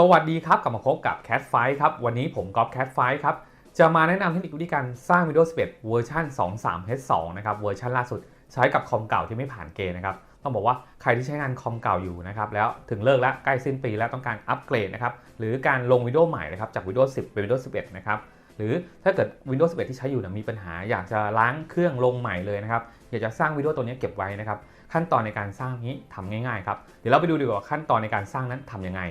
สวัสดีครับ กลับมาพบกับ Cat f i ครับ วันนี้ผมก๊อฟ Cat f i ครับ จะมาแนะนำเทคนิควิธีการสร้าง Windows 11 เวอร์ชัน23 H2 นะครับ เวอร์ชันล่าสุดใช้กับคอมเก่าที่ไม่ผ่านเกณฑ์นะครับ ต้องบอกว่าใครที่ใช้งานคอมเก่าอยู่นะครับ แล้วถึงเลิกแล้วใกล้สิ้นปีแล้วต้องการอัปเกรดนะครับ หรือการลง Windows ใหม่นะครับจาก Windows 10 เป็น Windows 11 นะครับ หรือถ้าเกิด Windows 11 ที่ใช้อยู่นะมีปัญหาอยากจะล้างเครื่องลงใหม่เลยนะครับ อยากจะสร้างวิดีโอตัวนี้เก็บไว้นะครับ ขั้นตอนในการสร้างนี้ทำง่ายๆครับ เดี๋ยวเราไปดูดีกว่าขั้นตอนในการสร้างนั้นทำยังไง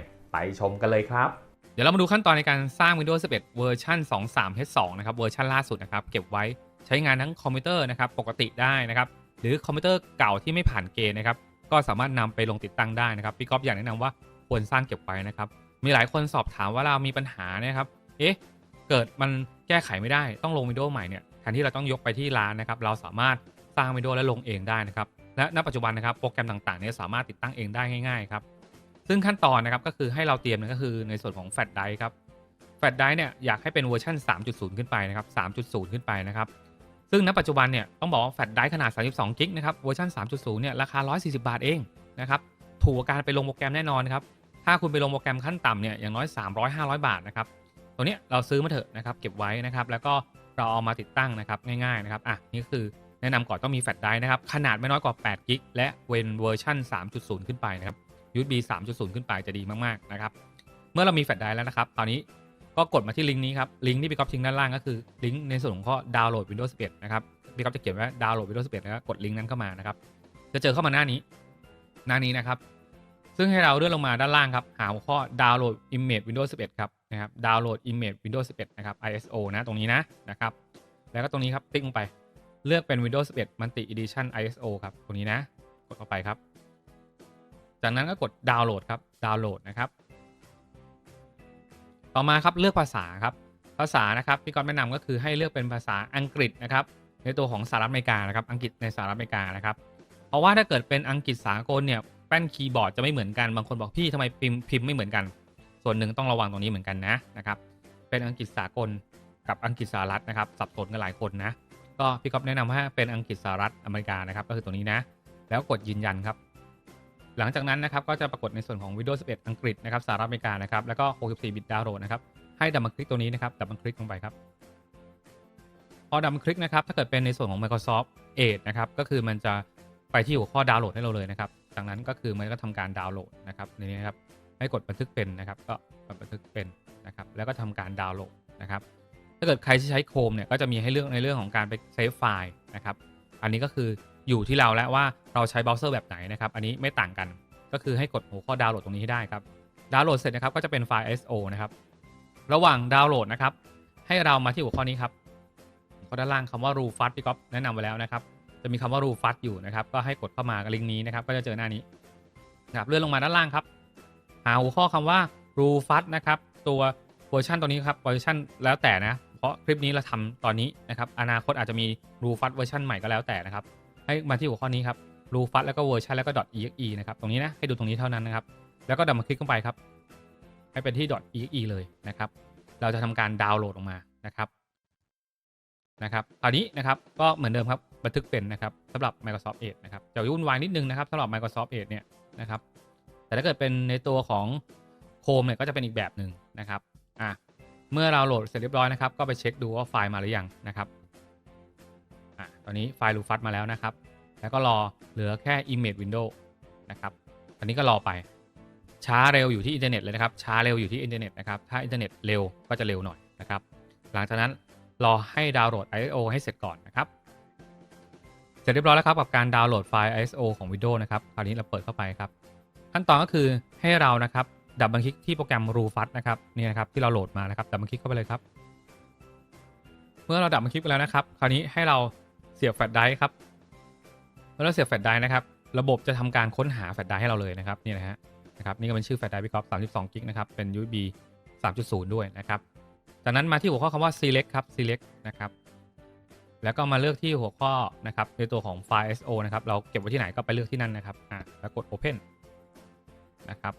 ชมกันเลยครับ เดี๋ยวเรามาดูขั้นตอนในการสร้าง Windows 11 เวอร์ชัน23 H2 นะครับเวอร์ชันล่าสุดนะครับเก็บไว้ใช้งานทั้งคอมพิวเตอร์นะครับปกติได้นะครับหรือคอมพิวเตอร์เก่าที่ไม่ผ่านเกณฑ์นะครับก็สามารถนำไปลงติดตั้งได้นะครับพี่ก๊อฟอยากแนะนำว่าควรสร้างเก็บไว้นะครับมีหลายคนสอบถามว่าเรามีปัญหานะครับเอ๊ะเกิดมันแก้ไขไม่ได้ต้องลง Windows ใหม่เนี่ยแทนที่เราต้องยกไปที่ร้านนะครับเราสามารถสร้าง Windows และลงเองได้นะครับและณปัจจุบันนะครับโปรแกรมต่างๆเนี่ยสามารถติดตั้งเองได้ง่ายๆครับ ซึ่งขั้นตอนนะครับก็คือให้เราเตรียมก็คือในส่วนของแฟลชไดร์ครับแฟลชไดร์เนี่ยอยากให้เป็นเวอร์ชัน3.0 ขึ้นไปนะครับ3.0 ขึ้นไปนะครับซึ่งณปัจจุบันเนี่ยต้องบอกว่าแฟลชไดร์ขนาด 32 กิกนะครับเวอร์ชัน3.0 เนี่ยราคา 140 บาทเองนะครับถูกกว่าการไปลงโปรแกรมแน่นอนครับถ้าคุณไปลงโปรแกรมขั้นต่ำเนี่ยอย่างน้อย 300-500 บาทนะครับตัวเนี้ยเราซื้อมาเถอะนะครับเก็บไว้นะครับแล้วก็เราเอามาติดตั้งนะครับง่ายๆนะครับอะนี่คือแนะนำก่อนต้องมีแฟลชไดร์นะครับขนาดไม่น้อยกว่า8กิกและเวนเวอร์ชัน3.0 ขึ้นไปนะครับ USB 3.0 ขึ้นไปจะดีมากๆนะครับ เมื่อเรามีแฟลชไดร์แล้วนะครับคราวนี้ก็กดมาที่ลิงก์นี้ครับลิงก์ที่พี่ก๊อฟทิ้งด้านล่างก็คือลิงก์ในส่วนของข้อดาวน์โหลด Windows 11 นะครับพี่ก๊อฟจะเขียนว่าดาวน์โหลด Windows 11แล้วก็กดลิงก์นั้นเข้ามานะครับจะเจอเข้ามาหน้านี้ หน้านี้นะครับ ซึ่งให้เราเลื่อนลงมาด้านล่างครับหาหัวข้อดาวน์โหลด Image Windows 11 ครับนะครับดาวน์โหลด Image Windows 11 นะครับ ISO นะตรงนี้นะนะครับแล้วก็ตรงนี้ครับติ๊กลงไปเลือกเป็น Windows 11 Multi Edition ISO ครับตรงนี้นะกดเข้าไปครับ จากนั้นก็กดดาวน์โหลดครับดาวน์โหลดนะครับ ต่อมาครับเลือกภาษาครับ ภาษานะครับพี่กอนแนะนำก็คือให้เลือกเป็นภาษาอังกฤษนะครับ ในตัวของสหรัฐอเมริกานะครับ อังกฤษในสหรัฐอเมริกานะครับ เพราะว่าถ้าเกิดเป็นอังกฤษสากลเนี่ยแป้นคีย์บอร์ดจะไม่เหมือนกันบางคนบอกพี่ทำไมพิมพ์พิมพ์ไม่เหมือนกัน ส่วนหนึ่งต้องระวังตรงนี้เหมือนกันนะนะครับเป็นอังกฤษสากลกับอังกฤษสหรัฐนะครับสับสนกันหลายคนนะก็พี่ก๊อฟแนะนำให้เป็นอังกฤษสหรัฐอเมริกานะครับ ก็คือตัวนี้นะ แล้วกดยืนยันครับ หลังจากนั้นนะครับก็จะปรากฏในส่วนของ Windows 11 อังกฤษนะครับสหรัฐอเมริกานะครับแล้วก็ 64 บิตดาวน์โหลดนะครับให้ดับเบิลคลิกตัวนี้นะครับดับเบิลคลิกลงไปครับพอดับเบิลคลิกนะครับถ้าเกิดเป็นในส่วนของ Microsoft Edge นะครับก็คือมันจะไปที่หัวข้อดาวน์โหลดให้เราเลยนะครับจากนั้นก็คือมันก็ทำการดาวน์โหลดนะครับในนี้นะครับให้กดบันทึกเป็นนะครับ ก็กดบันทึกเป็นนะครับแล้วก็ทำการดาวน์โหลดนะครับถ้าเกิดใครที่ใช้ Chrome เนี่ยก็จะมีให้เลือกในเรื่องของการไปเซฟไฟล์นะครับอันนี้ก็คือ อยู่ที่เราแล้วว่าเราใช้เบราว์เซอร์แบบไหนนะครับ อันนี้ไม่ต่างกัน ก็คือให้กดหัวข้อดาวน์โหลดตรงนี้ให้ได้ครับ ดาวน์โหลดเสร็จนะครับก็จะเป็นไฟล์ ISO นะครับ ระหว่างดาวน์โหลดนะครับ ให้เรามาที่หัวข้อนี้ครับข้อด้านล่างคำว่า r u f a s พี่ก๊อฟแนะนำไว้แล้วนะครับ จะมีคำว่า r u f a s อยู่นะครับ ก็ให้กดเข้ามากลิงก์นี้นะครับ ก็จะเจอหน้านี้นะครับเลื่อนลงมาด้านล่างครับ หาหัวข้อคำว่า r u f a s นะครับ ตัวเวอร์ชันตัวนี้ครับเวอร์ชันแล้วแต่นะ เพราะคลิปนี้เราทำตอนนี้นะครับ อนาคตอาจจะมี r u f a s เวอร์ชันใหม่ก็แล้วแต่นะครับ ให้มาที่หัวข้อนี้ครับ r u f a s แล้วก็เวอร์ชันแล้วก็ .exe นะครับ ตรงนี้นะ ให้ดูตรงนี้เท่านั้นนะครับ แล้วก็ดับมาคลิกเข้าไปครับ ให้เป็นที่ .exe เลยนะครับ เราจะทำการดาวน์โหลดออกมานะครับ นะครับ คราวนี้นะครับก็เหมือนเดิมครับ บันทึกเป็นนะครับสำหรับ Microsoft Edge นะครับ จะยุ่นวายนิดนึงนะครับสำหรับ Microsoft Edge เนี่ยนะครับ แต่ถ้าเกิดเป็นในตัวของ Chrome เนี่ยก็จะเป็นอีกแบบหนึ่งนะครับ อะ เมื่อเราโหลดเสร็จเรียบร้อยนะครับ ก็ไปเช็คดูว่าไฟล์มาหรือยังนะครับ ตอนนี้ไฟล์รูฟัดมาแล้วนะครับ แล้วก็รอเหลือแค่ Image Window นะครับ ตอนนี้ก็รอไป ช้าเร็วอยู่ที่อินเทอร์เน็ตเลยนะครับ ช้าเร็วอยู่ที่อินเทอร์เน็ตนะครับ ถ้าอินเทอร์เน็ตเร็วก็จะเร็วหน่อยนะครับ หลังจากนั้นรอให้ดาวน์โหลด ISO ให้เสร็จก่อนนะครับ เสร็จเรียบร้อยแล้วครับกับการดาวน์โหลดไฟล์ ISO ของ Windows นะครับ คราวนี้เราเปิดเข้าไปครับ ขั้นตอนก็คือให้เรานะครับดับเบิลคลิกที่โปรแกรม Rufus นะครับนี่นะครับที่เราโหลดมานะครับดับเบิลคลิกเข้าไปเลยครับ เมื่อเราดับเบิลคลิกไปแล้วนะครับ คราวนี้ให้เรา เสียบแฟลชไดรฟ์ครับเมื่อเราเสียบแฟลชไดรฟ์นะครับ ระบบจะทำการค้นหาแฟลชไดรฟ์ให้เราเลยนะครับนี่นะฮะนะครับนี่ก็เป็นชื่อแฟลชไดรฟ์พี่ก๊อฟ32กิกนะครับเป็น USB 3.0 ด้วยนะครับจากนั้นมาที่หัวข้อคำว่า select ครับ select นะครับแล้วก็มาเลือกที่หัวข้อนะครับในตัวของไฟล์ ISO นะครับเราเก็บไว้ที่ไหนก็ไปเลือกที่นั่นนะครับอ่าแล้วกด open นะครับ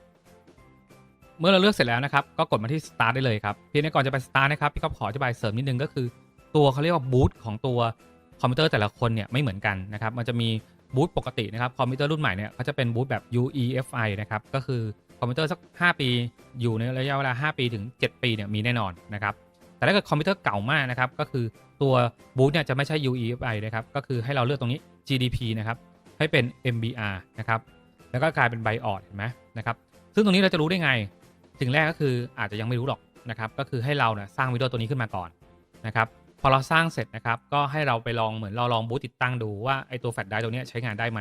เมื่อเราเลือกเสร็จแล้วนะครับ ก็กดมาที่ start ได้เลยครับเพียงแต่ก่อนจะไป start นะครับพี่ก๊อฟขออธิบายเสริมนิดนึงก็คือ ตัวเขาเรียกว่าบูตของตัว คอมพิวเตอร์แต่ละคนเนี่ยไม่เหมือนกันนะครับ มันจะมีบูตปกตินะครับคอมพิวเตอร์รุ่นใหม่เนี่ยเขาจะเป็นบูตแบบ UEFI นะครับก็คือคอมพิวเตอร์สัก 5 ปีอยู่ในระยะเวลา 5 ปีถึง 7 ปีเนี่ยมีแน่นอนนะครับแต่ถ้าเกิดคอมพิวเตอร์เก่ามากนะครับก็คือตัวบูตเนี่ยจะไม่ใช่ UEFI นะครับก็คือให้เราเลือกตรงนี้ GDP นะครับให้เป็น MBR นะครับแล้วก็กลายเป็น BIOS เห็นไหมนะครับซึ่งตรงนี้เราจะรู้ได้ไงสิ่งแรกก็คืออาจจะยังไม่รู้หรอกนะครับก็คือให้เราเนี่ยสร้างวิดีโอตัวนี้ขึ้นมาก่อนนะครับ พอเราสร้างเสร็จนะครับ ก็ให้เราไปลองเหมือนเราลองบูตติดตั้งดูว่าไอตัวแฟลชไดรฟ์ตัวนี้ใช้งานได้ไหม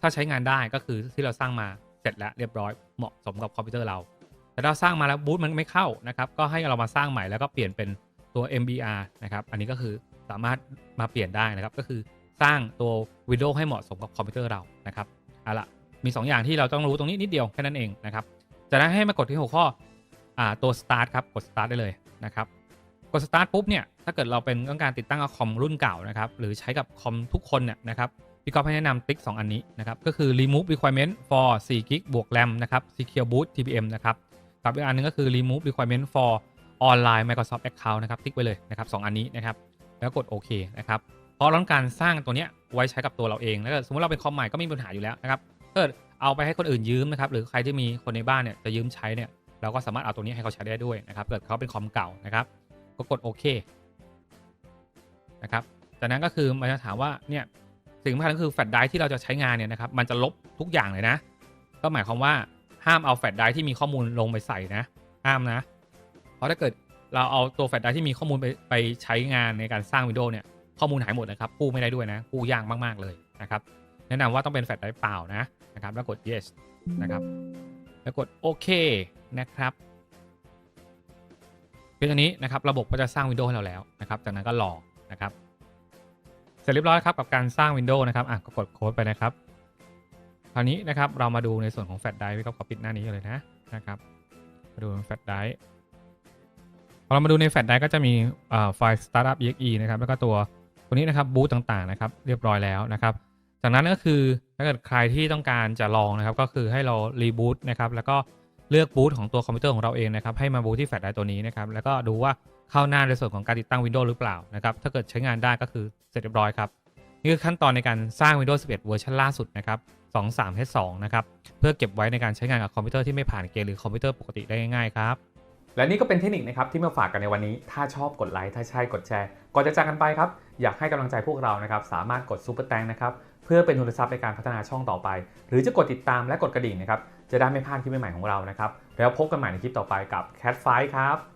ถ้าใช้งานได้ก็คือที่เราสร้างมาเสร็จแล้วเรียบร้อยเหมาะสมกับคอมพิวเตอร์เรา แต่ถ้าสร้างมาแล้วบูตมันไม่เข้านะครับก็ให้เรามาสร้างใหม่แล้วก็เปลี่ยนเป็นตัว MBR นะครับอันนี้ก็คือสามารถมาเปลี่ยนได้นะครับ ก็คือสร้างตัววิดีโอให้เหมาะสมกับคอมพิวเตอร์เรานะครับเอาละมี 2 อย่างที่เราต้องรู้ตรงนี้นิดเดียวแค่นั้นเองนะครับจากนั้นให้มากดที่หัวข้ออ่าตัว start ครับกด start ได้เลยนะครับ กด start ปุ๊บเนี่ยถ้าเกิดเราเป็นต้องการติดตั้งคอมรุ่นเก่านะครับหรือใช้กับคอมทุกคนเนี่ยนะครับพี่ก๊อฟให้แนะนำติ๊ก 2 อันนี้นะครับก็คือ remove requirement for 4 g b บวก RAM นะครับ secure boot TPM นะครับกับอีกอันหนึงก็คือ remove requirement for online Microsoft account นะครับติ๊กไว้เลยนะครับสองอันนี้นะครับแล้วกดโอเคนะครับเพราะเราต้องการสร้างตัวเนี้ยไว้ใช้กับตัวเราเองแล้วก็สมมติเราเป็นคอมใหม่ก็ไม่มีปัญหาอยู่แล้วนะครับถ้าเกิดเอาไปให้คนอื่นยืมนะครับหรือใครที่มีคนในบ้านเนี่ยจะยืมใช้เนี่ยเราก็สามารถเอาตัวนี้ให้เขาใช้ได้ด้วยนะครับเกิดเขาเป็นคอมเก่านะครับ ก็กดโอเคนะครับ จากนั้นก็คือมันจะถามว่าเนี่ยสิ่งสำคัญก็คือแฟลชไดร์ที่เราจะใช้งานเนี่ยนะครับมันจะลบทุกอย่างเลยนะ ก็หมายความว่าห้ามเอาแฟลชไดร์ที่มีข้อมูลลงไปใส่นะ ห้ามนะ เพราะถ้าเกิดเราเอาตัวแฟลชไดร์ที่มีข้อมูลไปไปใช้งานในการสร้างวิดีโอเนี่ยข้อมูลหายหมดนะครับกู้ไม่ได้ด้วยนะกู้ยากมากๆเลยนะครับแนะนำว่าต้องเป็นแฟลชไดร์เปล่านะนะครับแล้วกด yes นะครับแล้วกดโอเคนะครับ เพียงเท่านี้นะครับระบบก็จะสร้างวิดีโอให้เราแล้วนะครับ จากนั้นก็รอนะครับ เสร็จเรียบร้อยครับกับการสร้างวินโดว์นะครับอะก็กดโค้ดไปนะครับ คราวนี้นะครับเรามาดูในส่วนของแฟลชไดรฟ์ก็ขอปิดหน้านี้เลยนะนะครับมาดูแฟลชไดร์พอเรามาดูในแฟลชไดรฟ์ก็จะมีไฟล์ startup exe นะครับแล้วก็ตัวตัวนี้นะครับบูตต่างๆนะครับเรียบร้อยแล้วนะครับ จากนั้นก็คือถ้าเกิดใครที่ต้องการจะลองนะครับ ก็คือให้เรารีบูตนะครับแล้วก็ เลือกบูตของตัวคอมพิวเตอร์ของเราเองนะครับให้มาบูตที่แฟลชไดรฟ์ตัวนี้นะครับแล้วก็ดูว่าเข้าหน้าในส่วนของการติดตั้ง Windows หรือเปล่านะครับถ้าเกิดใช้งานได้ก็คือเสร็จเรียบร้อยครับนี่คือขั้นตอนในการสร้าง Windows 11 เวอร์ชันล่าสุดนะครับ 23H2 นะครับเพื่อเก็บไว้ในการใช้งานกับคอมพิวเตอร์ที่ไม่ผ่านเกณฑ์หรือคอมพิวเตอร์ปกติได้ง่ายๆครับและนี่ก็เป็นเทคนิคนะครับที่มาฝากกันในวันนี้ ถ้าชอบกดไลค์ ถ้าใช่กดแชร์ ก่อนจะจากกันไปครับ อยากให้กำลังใจพวกเรานะครับ สามารถกดซูเปอร์แตงนะครับ เพื่อเป็นทุนทรัพย์ในการพัฒนาช่องต่อไป หรือจะกดติดตามและกดกระดิ่งนะครับ จะได้ไม่พลาดคลิปใหม่ๆของเรานะครับ แล้วพบกันใหม่ในคลิปต่อไปกับ Cat f i ครับ